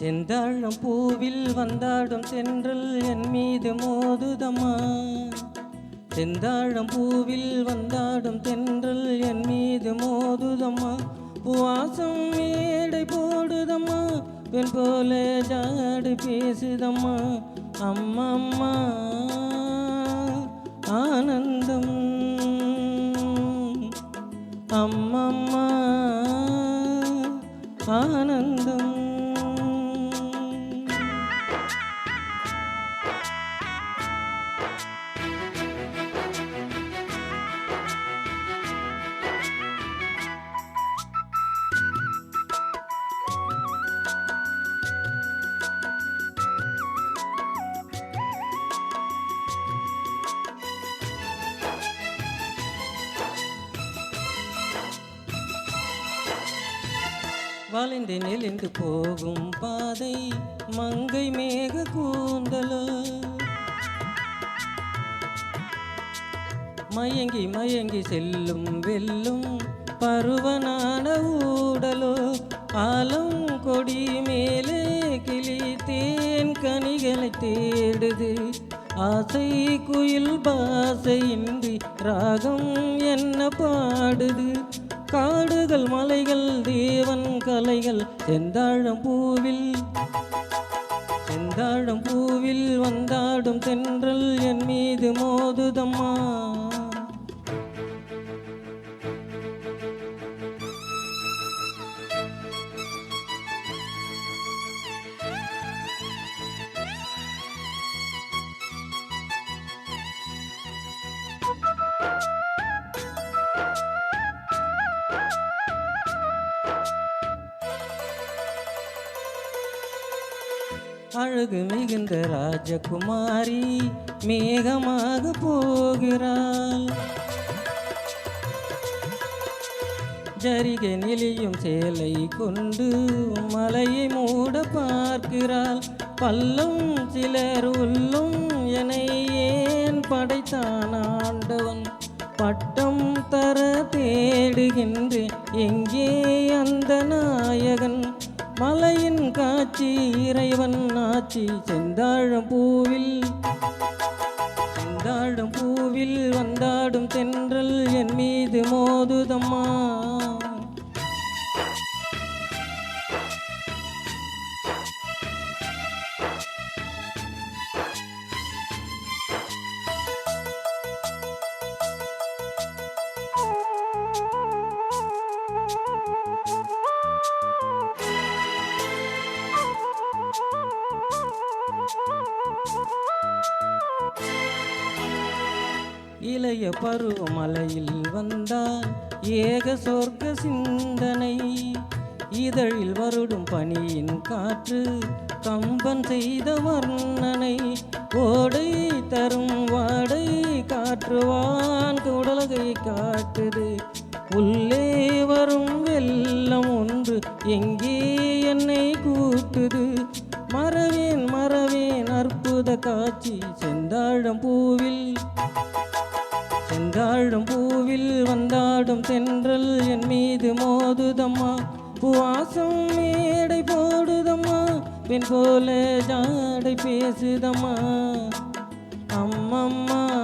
செந்தாழம் பூவில் வந்தாடும் தென்றல் என் மீது மோதுதம்மா. செந்தாழம் பூவில் வந்தாடும் தென்றல் என் மீது மோதுதம்மா. வாசம் மேடை போடுதம்மா பெண் போல ஜாடு பேசுதம்மா. அம்மம்மா ஆனந்தம். அம்மம்மா ஆனந்தம். வளைந்து நெளிந்து போகும் பாதை மங்கை மேக கூந்தலோ. மயங்கி மயங்கி செல்லும் வெல்லும் பருவனான ஊடலோ. ஆலம் கொடி மேலே கிளி தேன் கனிகளை தேடுது. ஆசை குயில் பாசையின்றி ராகம் என்ன பாடுது. காடுகள் மலைகள் தேவன் கலைகள் செந்தாழம் பூவில் செந்தாழம் பூவில் வந்தாடும் தென்றல் என் மீது மோதுதம்மா. அழகு மிகுந்த ராஜகுமாரி மேகமாக போகிறாள். ஜரிகை நிலையும் சேலை கொண்டு மலையை மூட பார்க்கிறாள். பல்லும் சிலர் உள்ளும் என ஏன் படைத்தான் ஆண்டவன்? பட்டம் தர தேடுகின்றேன் எங்கே அந்த நாயகன்? மலையின் காட்சி இறைவன் ஆட்சி செந்தாழம் பூவில். செந்தாழம் பூவில் வந்தாடும் தென்றல் என் மீது மோதுதம்மா. இளைய பருவமலையில் வந்தால் ஏக சொர்க்க சிந்தனை. இதழில் வருடும் பனியின் காற்று கம்பன் செய்த வர்ணனை. ஓடை தரும் வாடை காற்றுவான் குடலகை காட்டுது. உள்ளே வரும் வெள்ளம் ஒன்று எங்கே என்னை கூட்டுது. மறவேன் மறவேன் அற்புத காட்சி செந்தாழம் பூவில். செந்தாழும் பூவில் வந்தாடும் தென்றல் என் மீது மோதுதம்மா. பூவாசம் மேடை போடுதம்மா. பின் போல ஜாடை பேசுதம்மா. அம்மம்மா.